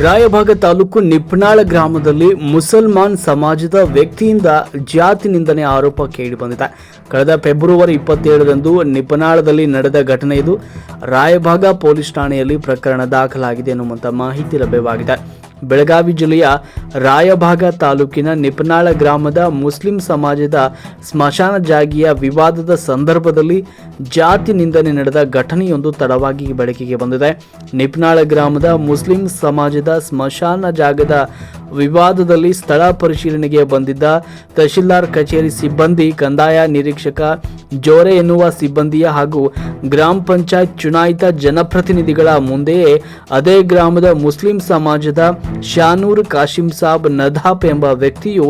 ರಾಯಭಾಗ ತಾಲೂಕು ನಿಪ್ನಾಳ ಗ್ರಾಮದಲ್ಲಿ ಮುಸಲ್ಮಾನ್ ಸಮಾಜದ ವ್ಯಕ್ತಿಯಿಂದ ಜಾತಿ ನಿಂದನೆ ಆರೋಪ ಕೇಳಿಬಂದಿದೆ ಕಳೆದ ಫೆಬ್ರವರಿ ಇಪ್ಪತ್ತೇಳರಂದು ನಿಪ್ನಾಳದಲ್ಲಿ ನಡೆದ ಘಟನೆ ಇದು. ರಾಯಭಾಗ ಪೊಲೀಸ್ ಠಾಣೆಯಲ್ಲಿ ಪ್ರಕರಣ ದಾಖಲಾಗಿದೆ ಎನ್ನುವಂಥ ಮಾಹಿತಿ ಲಭ್ಯವಾಗಿದೆ. ಬೆಳಗಾವಿ ಜಿಲ್ಲೆಯ ರಾಯಭಾಗ ತಾಲೂಕಿನ ನಿಪನಾಳ ಗ್ರಾಮದ ಮುಸ್ಲಿಂ ಸಮಾಜದ ಸ್ಮಶಾನ ಜಾಗಿಯ ವಿವಾದದ ಸಂದರ್ಭದಲ್ಲಿ ಜಾತಿ ನಿಂದನೆ ನಡೆದ ಘಟನೆಯೊಂದು ತಡವಾಗಿ ಬೆಳಕಿಗೆ ಬಂದಿದೆ. ನಿಪ್ನಾಳ ಗ್ರಾಮದ ಮುಸ್ಲಿಂ ಸಮಾಜದ ಸ್ಮಶಾನ ಜಾಗದ ವಿವಾದದಲ್ಲಿ ಸ್ಥಳ ಪರಿಶೀಲನೆಗೆ ಬಂದಿದ್ದ ತಹಶೀಲ್ದಾರ್ ಕಚೇರಿ ಸಿಬ್ಬಂದಿ, ಕಂದಾಯ ನಿರೀಕ್ಷಕ ಜೋರೆ ಎನ್ನುವ ಸಿಬ್ಬಂದಿಯ ಹಾಗೂ ಗ್ರಾಮ ಪಂಚಾಯತ್ ಚುನಾಯಿತ ಜನಪ್ರತಿನಿಧಿಗಳ ಮುಂದೆಯೇ ಅದೇ ಗ್ರಾಮದ ಮುಸ್ಲಿಂ ಸಮಾಜದ ಶಾನೂರ್ ಕಾಶಿಂ ಸಾಬ್ ನದಾಪ್ ಎಂಬ ವ್ಯಕ್ತಿಯು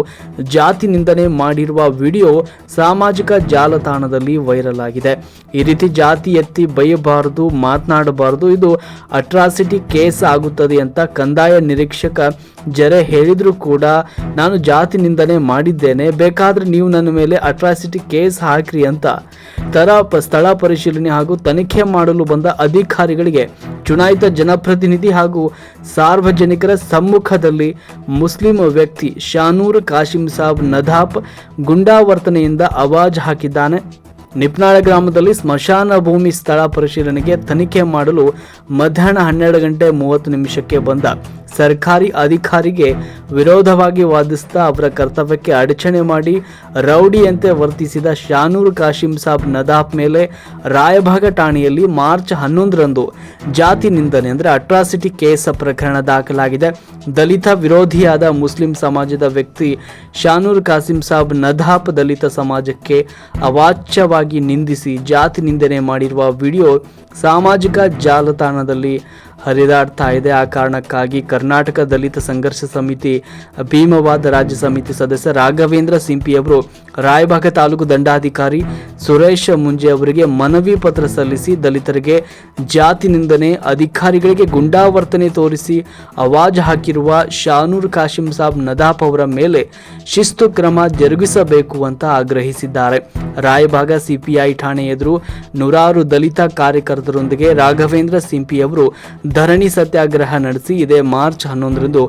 ಜಾತಿ ನಿಂದನೆ ಮಾಡಿರುವ ವಿಡಿಯೋ ಸಾಮಾಜಿಕ ಜಾಲತಾಣದಲ್ಲಿ ವೈರಲ್ ಆಗಿದೆ. ಈ ರೀತಿ ಜಾತಿ ಎತ್ತಿ ಬೈಯಬಾರದು, ಮಾತನಾಡಬಾರದು, ಇದು ಅಟ್ರಾಸಿಟಿ ಕೇಸ್ ಆಗುತ್ತದೆ ಅಂತ ಕಂದಾಯ ನಿರೀಕ್ಷಕ ಜರೆ ಹೇಳಿದರೂ ಕೂಡ, ನಾನು ಜಾತಿ ನಿಂದನೆ ಮಾಡಿದ್ದೇನೆ, ಬೇಕಾದ್ರೆ ನೀವು ನನ್ನ ಮೇಲೆ ಅಟ್ರಾಸಿಟಿ ಕೇಸ್ ಹಾಕ್ರಿ ಅಂತ. ತರ ಸ್ಥಳ ಪರಿಶೀಲನೆ ಹಾಗೂ ತನಿಖೆ ಮಾಡಲು ಬಂದ ಅಧಿಕಾರಿಗಳಿಗೆ ಚುನಾಯಿತ ಜನಪ್ರತಿನಿಧಿ ಹಾಗೂ ಸಾರ್ವಜನಿಕರ ಸಮ್ಮುಖದಲ್ಲಿ ಮುಸ್ಲಿಂ ವ್ಯಕ್ತಿ ಶಾನೂರ್ ಕಾಶಿಂ ಸಾಬ್ ನಧಾಪ್ ಗುಂಡಾವರ್ತನೆಯಿಂದ ಅವಾಜ್ ಹಾಕಿದ್ದಾನೆ. ನಿಪ್ನಾಳ ಗ್ರಾಮದಲ್ಲಿ ಸ್ಮಶಾನ ಭೂಮಿ ಸ್ಥಳ ಪರಿಶೀಲನೆಗೆ ತನಿಖೆ ಮಾಡಲು ಮಧ್ಯಾಹ್ನ ಹನ್ನೆರಡು ಗಂಟೆ ಮೂವತ್ತು ನಿಮಿಷಕ್ಕೆ ಬಂದ. ಸರ್ಕಾರಿ ಅಧಿಕಾರಿಗೆ ವಿರೋಧವಾಗಿ ವಾದಿಸ್ತಾ ಅವರ ಕರ್ತವ್ಯಕ್ಕೆ ಅಡಚಣೆ ಮಾಡಿ ರೌಡಿಯಂತೆ ವರ್ತಿಸಿದ ಶಾನೂರ್ ಕಾಶಿಂ ಸಾಬ್ ನದಾಫ್ ಮೇಲೆ ರಾಯಭಾಗ ಠಾಣೆಯಲ್ಲಿ ಮಾರ್ಚ್ ಹನ್ನೊಂದರಂದು ಜಾತಿ ನಿಂದನೆ ಅಂದರೆ ಅಟ್ರಾಸಿಟಿ ಕೇಸ್ ಪ್ರಕರಣ ದಾಖಲಾಗಿದೆ. ದಲಿತ ವಿರೋಧಿಯಾದ ಮುಸ್ಲಿಂ ಸಮಾಜದ ವ್ಯಕ್ತಿ ಶಾನೂರ್ ಕಾಸಿಂ ಸಾಬ್ ನದಾಪ್ ದಲಿತ ಸಮಾಜಕ್ಕೆ ಅವಾಚ್ಯವಾಗಿ ನಿಂದಿಸಿ ಜಾತಿ ನಿಂದನೆ ಮಾಡಿರುವ ವಿಡಿಯೋ ಸಾಮಾಜಿಕ ಜಾಲತಾಣದಲ್ಲಿ ಹರಿದಾಡ್ತಾ ಇದೆ. ಆ ಕಾರಣಕ್ಕಾಗಿ ಕರ್ನಾಟಕ ದಲಿತ ಸಂಘರ್ಷ ಸಮಿತಿ, ಭೀಮವಾದ ರಾಜ್ಯ ಸಮಿತಿ ಸದಸ್ಯ ರಾಘವೇಂದ್ರ ಸಿಂಪಿ ಅವರು ರಾಯಭಾಗ ತಾಲೂಕು ದಂಡಾಧಿಕಾರಿ ಸುರೇಶ್ ಮುಂಜೆ ಅವರಿಗೆ ಮನವಿ ಪತ್ರ ಸಲ್ಲಿಸಿ ದಲಿತರಿಗೆ ಜಾತಿ ನಿಂದನೆ, ಅಧಿಕಾರಿಗಳಿಗೆ ಗುಂಡಾವರ್ತನೆ ತೋರಿಸಿ ಅವಾಜ್ ಹಾಕಿರುವ ಶಾನೂರ್ ಕಾಶಿಂ ಸಾಬ್ ನದಾಫ್ ಅವರ ಮೇಲೆ ಶಿಸ್ತು ಕ್ರಮ ಜರುಗಿಸಬೇಕು ಅಂತ ಆಗ್ರಹಿಸಿದ್ದಾರೆ. ರಾಯಭಾಗ ಸಿಪಿಐ ಠಾಣೆ ಎದುರು ನೂರಾರು ದಲಿತ ಕಾರ್ಯಕರ್ತರೊಂದಿಗೆ ರಾಘವೇಂದ್ರ ಸಿಂಪಿ ಅವರು ಧರಣಿ ಸತ್ಯಾಗ್ರಹ ನಡೆಸಿ ಇದೇ ಮಾರ್ಚ್ ಹನ್ನೊಂದರಂದು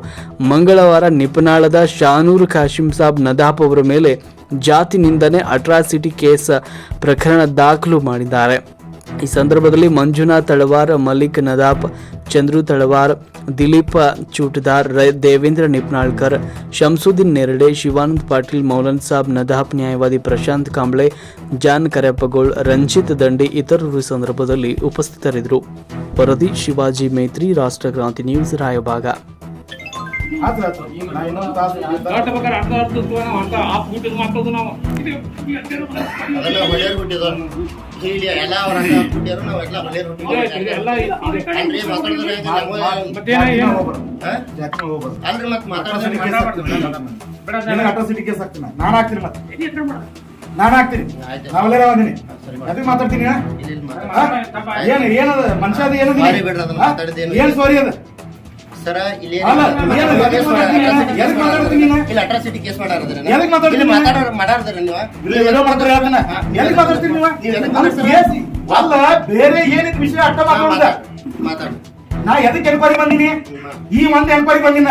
ಮಂಗಳವಾರ ನಿಪನಾಳದ ಶಾನೂರ್ ಖಾಶಿಂ ಸಾಬ್ ನದಾಪ್ ಅವರ ಮೇಲೆ ಜಾತಿ ನಿಂದನೆ ಅಟ್ರಾಸಿಟಿ ಕೇಸ್ ಪ್ರಕರಣ ದಾಖಲು ಮಾಡಿದ್ದಾರೆ. ಈ ಸಂದರ್ಭದಲ್ಲಿ ಮಂಜುನಾಥ್ ತಳವಾರ್ ಮಲ್ಲಿಕ್ ನದಾಪ್ ಚಂದ್ರು ತಳವಾರ್ ದಿಲೀಪ್ ಚೂಟದಾರ್ ರೈ- ದೇವೇಂದ್ರ ನಿಪ್ನಾಳ್ಕರ್ ಶಂಸುದ್ದೀನ್ ನೆರಡೆ ಶಿವಾನಂದ್ ಪಾಟೀಲ್ ಮೌಲನ್ ಸಾಬ್ ನದಾಪ್ ನ್ಯಾಯವಾದಿ ಪ್ರಶಾಂತ್ ಕಾಂಬ್ಳೆ ಜಾನ್ ಕರೆಪ್ಪಗೋಳ್ ರಂಜಿತ್ ದಂಡಿ ಇತರರು ಈ ಸಂದರ್ಭದಲ್ಲಿ ಉಪಸ್ಥಿತರಿದ್ದರು. ವರದಿ ಶಿವಾಜಿ ಮೈತ್ರಿ ರಾಷ್ಟ್ರ ಕ್ರಾಂತಿ ನ್ಯೂಸ್ ರಾಯಭಾಗ. ಆಯ್ತು ಆಯ್ತು ಈಗ ನಾ ಇನ್ನೊಂದು ತಾಸು ಬೇಕಾದ್ರೆ ಅರ್ಧ ಅರ್ಧ ನಾವು ಅಂತ ಆಫ್ ನಾವು. ಅದೆಲ್ಲ ಇಲ್ಲಿ ಎಲ್ಲ ಅವ್ರ ಅಣ್ಣ ಹುಟ್ಟಿದ್ರು ನಾವೆಲ್ಲ. ಅಲ್ರಿ ಮತ್ತೆ ಕೇಸ್ ಹಾಕ್ತೀನಿ? ನಾನು ಹಾಕ್ತೀನಿ ಮತ್ತೆ. ನಾನು ಹಾಕ್ತೀನಿ. ಆಯ್ತು. ನಾವೆಲ್ಲರ ಬಂದಿನಿ. ಸರಿ ಅದಕ್ಕೆ ಮಾತಾಡ್ತೀನಿ? ಏನ್ ಏನದ? ಮನುಷ್ಯ ಅದ ಏನದ ಸಾರಿ ಬಿಡ್ರಿ ಅದನ್ನ ಮಾತಾಡಿದ್ದೇನು. ಏನ್ ಸಾರಿ ಅದ? ಸರ ಇಲ್ಲಿ ಮಾತಾಡ್ತೀನಿ ಮಾತಾಡ್ತೀನಿ ಅಟ್ರಾಸಿಟಿ ಕೇಸ್ ಮಾಡಾರದ್ರಿ ಎದಕ್ಕೆ ಮಾತಾಡ್ತೀನಿ ಇಲ್ಲಿ ನಾನು? ಮಾತಾಡೋರು ಮಾಡಾರದ್ರಿ ನೀವು ಇಲ್ಲ, ಏನೋ ಮಾಡ್ತಾರೆ ಹೇಳ್ತಾನೆ. ಎದಕ್ಕೆ ಮಾತಾಡ್ತೀನಿ ನೀವು? ಅಲ್ಲ, ಬೇರೆ ಏನಿದ್ ವಿಷಯ ಅರ್ಥ ಮಾತಾಡುದ ಮಾತಾಡು ನಾ ಎದಕ್ ಎನ್ಕ್ವೈರಿ ಬಂದಿನಿ? ಈ ಒಂದ್ ಎನ್ಕ್ವೈರಿ ಬಂದಿನ.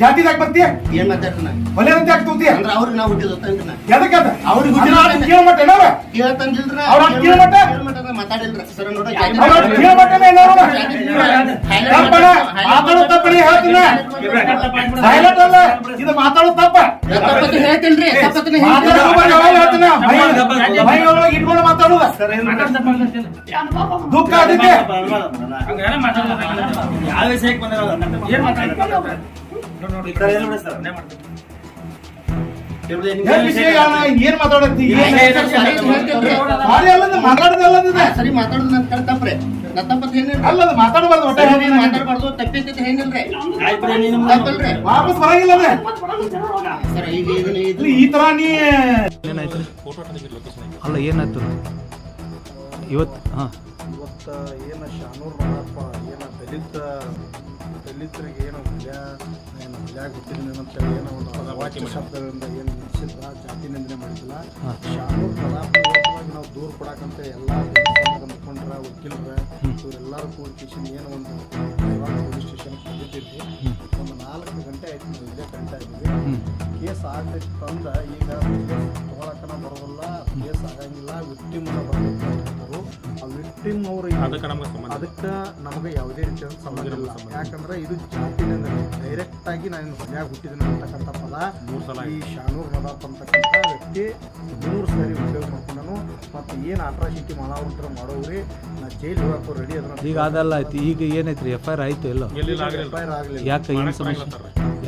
ಜಾತಿದಾಗ ಬರ್ತೀಯ ಏನ್ ಮಾತಾಡ್ರಿ ನಾ ಒಲೆ ಅಂತ ಯಾಕೆ ತೂತೀಯ? ಅಂದ್ರೆ ಅವ್ರಿಗೆ ನಾವು ಹುಟ್ಟಿದ ನಾ. ಎದಕ್ಕೆ ಅದ? ಅವ್ರಿಗೆ ಹುಟ್ಟಿದ ಕೇಳಮಟ್ಟ ಏನೋ ಕೇಳ್ತಂದಿಲ್ರ ಅವ್ರ ಅಷ್ಟ್ ಕೇಳ್ಮಟ್ಟ? ಮಾತಾಡಿಲ್ರ? ಸರ್ ನೋಡ ಕೇಳ್ಮಟ್ಟನೇ ತಪ್ಪಣ ಮಾತಾಡೋ ತಪ್ಪಣಿ ಹೇಳ್ತೀನ ಸೈಲೆಂಟ್ ಅಲ್ಲ ಇದು ಮಾತಾಡೋದು ತಪ್ಪ. ಹೇಳ್ತೇನ್ರಿ. ಇಟ್ಕೊಂಡು ದುಃಖ ಅದಕ್ಕೆ. ಯಾವ ವಿಷಯಕ್ಕೆ ಬಂದಿರೋದು ಏನ್ ಮಾತಾಡ್ತಾರೆ ಏನ್ ಸರ್ ಅಣ್ಣ? ಏನ್ ಏನ್ ಮಾತಾಡದಲ್ಲದಿದೆ ಸರಿ ಮಾತಾಡೋದು ನನ್ ಕಡೆ ತಪ್ಪ್ರೆ ನಾ ತಪ್ಪತ್ ಏನಿಲ್ರಿ ಅಲ್ಲದ ಮಾತಾಡಬಾರ್ದು ಒಟ್ಟ ಮಾತಾಡ್ಬಾರ್ದು ತಪ್ಪಿದ್ದೈತೆ ಏನಿಲ್ರಿ. ತಪ್ಪಲ್ರಿ ವಾಪಸ್ ಬರಂಗಿಲ್ಲ ಅದೇ ಸರ್ ಈಗ ಇದನ್ನ ಈ ತರ ನೀ ಅಲ್ಲ. ಏನಾಯ್ತು? ಇವತ್ತು ಹಾಂ. ಇವತ್ತು ಏನು ಶಾನೂರ್ ಮಾಡಪ್ಪ ಏನ ದಲಿತ ದಲಿತರಿಗೆ ಏನೋ ಮಲ್ಯ ಏನು ಮಲ್ಯಾಗ ಹುಟ್ಟಿದ್ಮೇಲೆ ಅಂತ ಹೇಳಿ ಏನೋ ಒಂದು ಅವಾಚ್ಯ ಶಬ್ದಗಳಿಂದ ಏನು ನಿಲ್ಸಿಲ್ಲ ಜಾತಿ ನಿಂದನೆ ಮಾಡಿದ್ದಿಲ್ಲ. ಶಾಲೆ ಕಲಾತ್ಮಕವಾಗಿ ನಾವು ದೂರ ಕೊಡಕ್ಕಂತ ಎಲ್ಲ ಸಮಾಜದ ಮುಖಂಡರ ವಕೀಲರ ಇವರೆಲ್ಲರೂ ಕೂಡಿ ಕಿಶನ್ ಏನೋ ಒಂದು ಪೊಲೀಸ್ ಸ್ಟೇಷನ್ ಬಂದಿದ್ದೀವಿ ಒಂದು ನಾಲ್ಕು ಗಂಟೆ ಆಯ್ತು ನಾವು ಇಲ್ಲೇ ಕಂಟ ಇದ್ದೀವಿ. ಕೇಸ್ ಆಗಬೇಕು ತಂದ ಈಗ ಕೇಸ್ ಬರೋದಿಲ್ಲ ಕೇಸ್ ಆಗಂಗಿಲ್ಲ ವಿಕ್ಟಿಮ್ನ ಬರೋದಿಲ್ಲ. ವಿಕ್ಟಿಮ್ ಅವರು ಅದಕ್ಕೆ ನಮ್ಗೆ ಸಂಬಂಧ ಅದಕ್ಕೆ ನಮಗೆ ಯಾವುದೇ ರೀತಿಯ ಸಂಬಂಧ ಇಲ್ಲ. ಯಾಕಂದ್ರೆ ಇದು ಜಾತಿನಿಂದ ಡೈರೆಕ್ಟ್ ಆಗಿ ನಾನು ಮನ್ಯಾಗ ಹುಟ್ಟಿದ್ದೀನಿ ಅಂತಕ್ಕಂಥ ಪದ. ಮೂರು ಸಲ ಈ ಶಾನೂರ್ ನದಾಪ್ ಅಂತಕ್ಕಂಥ ವ್ಯಕ್ತಿ ಮೂರು ಸಾರಿ ಉಪಯೋಗ ಮಾಡ್ಕೊಂಡನು. ಮತ್ತು ಏನು ಅಟ್ರಾಸಿಟಿ ಮಾಡೋರು ಮಾಡೋವ್ರಿ. ನಾ ಜೈಲ್ ಹೋಗಕ್ಕೂ ರೆಡಿ ಅದನ್ನ ಈಗ ಅದಲ್ಲ ಐತಿ ಈಗ ಏನೈತಿ ಎಫ್ ಐ ಆರ್ ಆಯ್ತು ಎಲ್ಲ? ಎಫ್ ಐ ಆರ್ ಆಗಲಿಲ್ಲ ಯಾಕೆ ಏನು ಸಮಸ್ಯೆ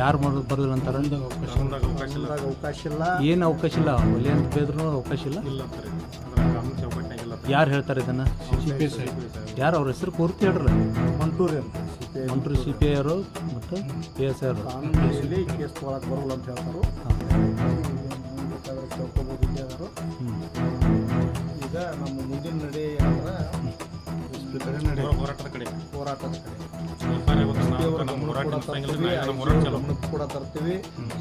ಯಾರು ಮಾಡೋದು ಬರೋದಿಲ್ಲ ಅಂತಾರೆ? ಕಾನೂನ್ದಾಗ ಅವಕಾಶ ಇಲ್ಲ. ಅವಕಾಶ ಇಲ್ಲ. ಏನು ಅವಕಾಶ ಇಲ್ಲ? ಒಲೆ ಅಂತ ಬೇದ್ರು ಅವಕಾಶ ಇಲ್ಲ? ಇಲ್ಲ ಯಾರು ಹೇಳ್ತಾರೆ ಇದನ್ನ? ಯಾರು ಅವ್ರ ಹೆಸರು ಪೂರ್ತಿ ಹೇಳ್ರಿ Manturi Mantur C P I ಅವರು ಮತ್ತು ಪಿ ಎಸ್ ಐ ಅವರು. ಕೇಸ್ ತೊಗೊಳಕ್ಕೆ ಬರೋಲ್ಲ ಅಂತ ಹೇಳ್ತಾರೆ. ಈಗ ನಮ್ಮ ಮುಂದಿನ ನಡೆ ಅಂದ್ರೆ ಹೋರಾಟದ ಕಡೆ. ಹೋರಾಟದ ತರ್ತೀವಿ, ಕೂಡ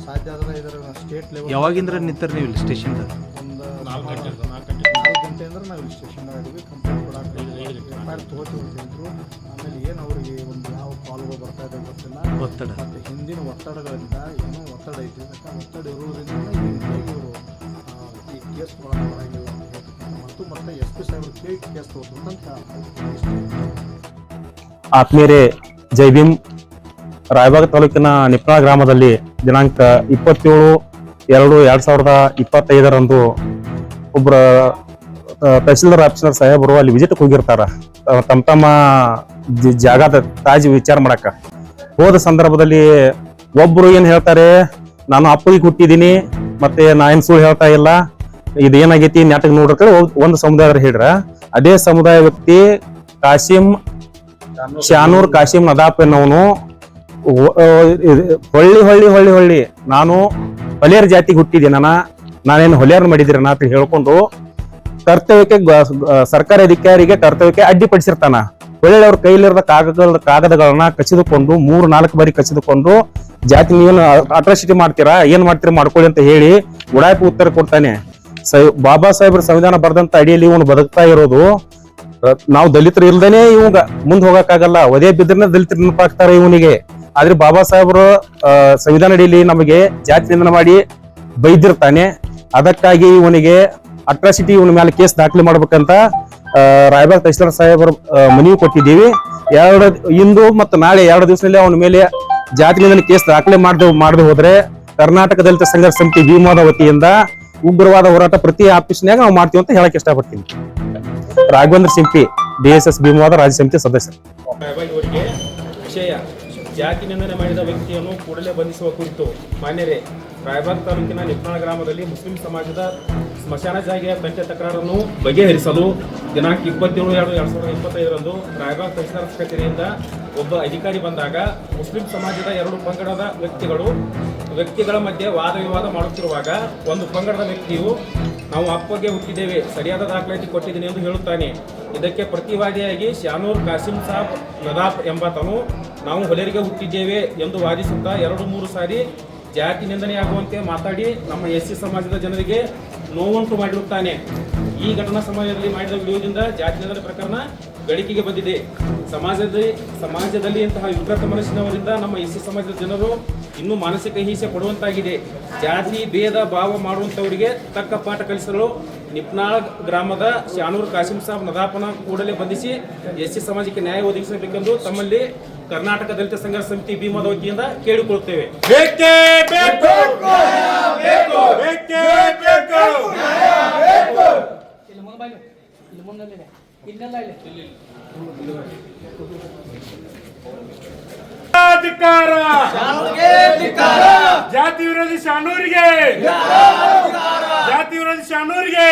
ಸಾಧ್ಯ ಆದ್ರೆ ಇದರ ಸ್ಟೇಟ್ ಲೆವೆಲ್ ಯಾವಾಗಿಂದ್ರೆ ನಿಂತಾರ ನೀವು ಇಲ್ಲಿ ಸ್ಟೇಷನ್ದಾಗ ಒಂದು ನಾಲ್ಕು ಗಂಟೆ. ಅಂದ್ರೆ ನಾವು ಇಲ್ಲಿ ಸ್ಟೇಷನ್ದಾಗ ಕಂಪ್ಲೇಂಟ್ ಕೊಡಕ್ಕೆ ಎಫ್ ಐ ಆರ್ ತೊಗೋತೀವಿ ಅಂತ ಹೇಳಿದ್ರು. ಆಮೇಲೆ ಏನು ಅವರಿಗೆ ಒಂದು ಯಾವ ಕಾಲ್ಗಳು ಬರ್ತಾ ಇದೆ ಗೊತ್ತಿಲ್ಲ. ಒತ್ತಡ. ಮತ್ತು ಹಿಂದಿನ ಒತ್ತಡಗಳಿಂದ ಏನೋ ಒತ್ತಡ ಐತಿ. ಅದಕ್ಕೆ ಒತ್ತಡ ಇರುವುದರಿಂದ ಇವರು ಈ ಕೇಸ್ ಬರಂಗಿಲ್ಲ ಅಂತ ಹೇಳ್ತಕ್ಕಂಥ ಮತ್ತು ಮತ್ತೆ ಎಸ್ ಪಿ ಸಾಹೇಬ್ರು ಕೇಳಿ ಕೇಸ್ ತಗೋತಂತ ಆತ್ಮೀಯರೇ ಜೈ ಭೀಮ್. ರಾಯಬಾಗ ತಾಲೂಕಿನ ನಿಪ್ರಾ ಗ್ರಾಮದಲ್ಲಿ ದಿನಾಂಕ ಇಪ್ಪತ್ತೇಳು ಎರಡು ಎರಡು ಸಾವಿರದ ಇಪ್ಪತ್ತೈದರಂದು ಒಬ್ಬರ ತಹಸೀಲ್ದಾರ್ ಆಫೀಸರ್ ಸಾಹೇಬರು ಅಲ್ಲಿ ವಿಸಿಟ್ ಹೋಗಿರ್ತಾರ. ತಮ್ಮ ತಮ್ಮ ಜಾಗದ ತಾಜಿ ವಿಚಾರ ಮಾಡಕ್ಕ ಹೋದ ಸಂದರ್ಭದಲ್ಲಿ ಒಬ್ರು ಏನ್ ಹೇಳ್ತಾರೆ, ನಾನು ಅಪ್ಪಗೆ ಹುಟ್ಟಿದೀನಿ, ಮತ್ತೆ ನಾ ಏನ್ ಸುಳ್ಳು ಹೇಳ್ತಾ ಇಲ್ಲ. ಇದೇನಾಗೈತಿ ನಾಟಕ ನೋಡ್ರಿ ಒಂದು ಸಮುದಾಯದ ಹೇಳ್ರ ಅದೇ ಸಮುದಾಯ ವ್ಯಕ್ತಿ ಕಾಶಿಮ್ ಶಾನೂರ್ ಕಾಶಿಂ ನದಾಪ್ ಎನ್ನುವನು. ಇದು ಹೊಳ್ಳಿ ಹೊಳ್ಳಿ ಹೊಳ್ಳಿ ಹೊಳ್ಳಿ. ನಾನು ಹೊಲಿಯರ್ ಜಾತಿಗೆ ಹುಟ್ಟಿದ್ದೀನಿ ನಾನು ನಾನೇನು ಹೊಲಿಯರ್ ಮಾಡಿದಿರನ ಅಂತ ಹೇಳ್ಕೊಂಡು ಕರ್ತವ್ಯಕ್ಕೆ ಸರ್ಕಾರಿ ಅಧಿಕಾರಿಗೆ ಕರ್ತವ್ಯಕ್ಕೆ ಅಡ್ಡಿಪಡಿಸಿರ್ತಾನ. ಒಳ್ಳೆ ಅವ್ರ ಕೈಲಿರದ ಕಾಗದ ಕಾಗದಗಳನ್ನ ಕಸಿದುಕೊಂಡು ಮೂರು, ನಾಲ್ಕು ಬಾರಿ ಕಸಿದುಕೊಂಡು ಜಾತಿ ನೀವೇನು ಅಟ್ರಾಸಿಟಿ ಮಾಡ್ತೀರಾ, ಏನ್ ಮಾಡ್ತೀರಾ ಮಾಡ್ಕೊಳ್ಳಿ ಅಂತ ಹೇಳಿ ಉಡಾಯ್ಪು ಉತ್ತರ ಕೊಡ್ತಾನೆ. ಬಾಬಾ ಸಾಹೇಬ್ರ ಸಂವಿಧಾನ ಬರೆದಂತ ಅಡಿಯಲ್ಲಿ ಇವನು ಬದುಕ್ತಾ ಇರೋದು ನಾವು ದಲಿತರು ಇಲ್ದೇನೆ ಇವಾಗ ಮುಂದೆ ಹೋಗಕ್ಕಾಗಲ್ಲ, ಒದೇ ಬಿದ್ದರೆ ದಲಿತರು ನೆನಪಾಗ್ತಾರೆ ಇವನಿಗೆ. ಆದ್ರೆ ಬಾಬಾ ಸಾಹೇಬ್ರು ಸಂವಿಧಾನ ಅಡಿಯಲ್ಲಿ ನಮಗೆ ಜಾತಿ ನಿಂದನೆ ಮಾಡಿ ಬೈದಿರ್ತಾನೆ. ಅದಕ್ಕಾಗಿ ಇವನಿಗೆ ಅಟ್ರಾಸಿಟಿ ಇವನ ಮೇಲೆ ಕೇಸ್ ದಾಖಲೆ ಮಾಡ್ಬೇಕಂತ ರಾಯಬಾಗ್ ತಹಸೀಲ್ದಾರ್ ಸಾಹೇಬರು ಮನವಿ ಕೊಟ್ಟಿದ್ದೀವಿ. ಎರಡು ಇಂದು ಮತ್ತು ನಾಳೆ ಎರಡು ದಿವಸದಲ್ಲಿ ಅವನ ಮೇಲೆ ಜಾತಿ ನಿಂದನೆ ಕೇಸ್ ದಾಖಲೆ ಮಾಡದೆ ಮಾಡದೆ ಹೋದ್ರೆ ಕರ್ನಾಟಕ ದಲಿತ ಸಂಘರ್ಷ ಸಮಿತಿ ಭೀಮಾದ ವತಿಯಿಂದ ಉಗ್ರವಾದ ಹೋರಾಟ ಪ್ರತಿ ಆಫೀಸ್ನಾಗ ನಾವು ಮಾಡ್ತೀವಿ ಅಂತ ಹೇಳಕ್ ಇಷ್ಟಪಡ್ತೀನಿ. ರಾಘವೇಂದ್ರ ಸಿಂಪಿ, ಡಿ ಎಸ್ ಎಸ್ ಭೀಮವಾದ ರಾಜ್ಯ ಸಮಿತಿ ವಿಷಯ, ಜಾತಿ ನಿಂದನೆ ಮಾಡಿದ ವ್ಯಕ್ತಿಯನ್ನು ಕೂಡಲೇ ಬಂಧಿಸುವ ಕುರಿತು ಮಾನ್ಯರೇ ರಾಯಬಾಗ್ ತಾಲೂಕಿನ ನಿಪ್ಪಾಣ ಗ್ರಾಮದಲ್ಲಿ ಮುಸ್ಲಿಂ ಸಮಾಜದ ಸ್ಮಶಾನ ಜಾಗೆಯ ಪಂಚ ತಕರಾರನ್ನು ಬಗೆಹರಿಸಲು ದಿನಾಂಕ ಇಪ್ಪತ್ತೇಳು ಎರಡು ಎರಡು ಸಾವಿರದ ಇಪ್ಪತ್ತೈದರಂದು ರಾಯಬಾಗ್ ತಹಸೀಲ್ದಾರ್ ಕಚೇರಿಯಿಂದ ಒಬ್ಬ ಅಧಿಕಾರಿ ಬಂದಾಗ ಮುಸ್ಲಿಂ ಸಮಾಜದ ಎರಡು ಪಂಗಡದ ವ್ಯಕ್ತಿಗಳು ವ್ಯಕ್ತಿಗಳ ಮಧ್ಯೆ ವಾದ ವಿವಾದ ಮಾಡುತ್ತಿರುವಾಗ ಒಂದು ಪಂಗಡದ ವ್ಯಕ್ತಿಯು, ನಾವು ಅಪ್ಪಗೆ ಹುಟ್ಟಿದ್ದೇವೆ, ಸರಿಯಾದ ದಾಖಲಾತಿ ಕೊಟ್ಟಿದ್ದೀನಿ ಎಂದು ಹೇಳುತ್ತಾನೆ. ಇದಕ್ಕೆ ಪ್ರತಿವಾದಿಯಾಗಿ ಶಾನೂರ್ ಕಾಸಿಂ ಸಾಬ್ ನದಾಫ್ ಎಂಬಾತನು, ನಾವು ಹೊಲೆರಿಗೆ ಹುಟ್ಟಿದ್ದೇವೆ ಎಂದು ವಾದಿಸುತ್ತಾ ಎರಡು ಮೂರು ಸಾರಿ ಜಾತಿ ನಿಂದನೆ ಆಗುವಂತೆ ಮಾತಾಡಿ ನಮ್ಮ ಎಸ್ ಸಿ ಸಮಾಜದ ಜನರಿಗೆ ನೋವುಂಟು ಮಾಡಿರುತ್ತಾನೆ. ಈ ಘಟನಾ ಸಮಯದಲ್ಲಿ ಮಾಡಿದ ವಿಡಿಯೋದಿಂದ ಜಾತಿ ನಿಂದನೆ ಪ್ರಕರಣ ಗಳಿಕೆಗೆ ಬಂದಿದೆ. ಸಮಾಜದಲ್ಲಿ ಸಮಾಜದಲ್ಲಿ ಇಂತಹ ವಿಪ್ರತ ಮನಸ್ಸಿನವರಿಂದ ನಮ್ಮ ಎಸ್ ಸಮಾಜದ ಜನರು ಇನ್ನೂ ಮಾನಸಿಕ ಹಿಂಸೆ ಪಡುವಂತಾಗಿದೆ. ಜಾತಿ, ಭೇದ, ಭಾವ ಮಾಡುವಂಥವರಿಗೆ ತಕ್ಕ ಪಾಠ ಕಲಿಸಲು ನಿಪ್ನಾಳ ಗ್ರಾಮದ ಶಾನೂರ್ ಕಾಸಿಂ ಸಾಬ್ ನದಾಪನ ಕೂಡಲೇ ಬಂಧಿಸಿ ಎಸ್ ಸಮಾಜಕ್ಕೆ ನ್ಯಾಯ ಒದಗಿಸಬೇಕೆಂದು ತಮ್ಮಲ್ಲಿ ಕರ್ನಾಟಕ ದಲಿತ ಸಂಘರ್ಷ ಸಮಿತಿ ಭೀಮದ ವತಿಯಿಂದ ಕೇಳಿಕೊಳ್ಳುತ್ತೇವೆ. ಅಧಿಕಾರ ಬೇಕು. ಬೇಕೇ. ಬೇಕು. ಧಿಕ್ಕಾರ ಜಾತಿ ವಿರೋಧಿ ಶಾನೂರಿಗೆ. ಜಾತಿ ವಿರೋಧಿ ಶಾನೂರಿಗೆ.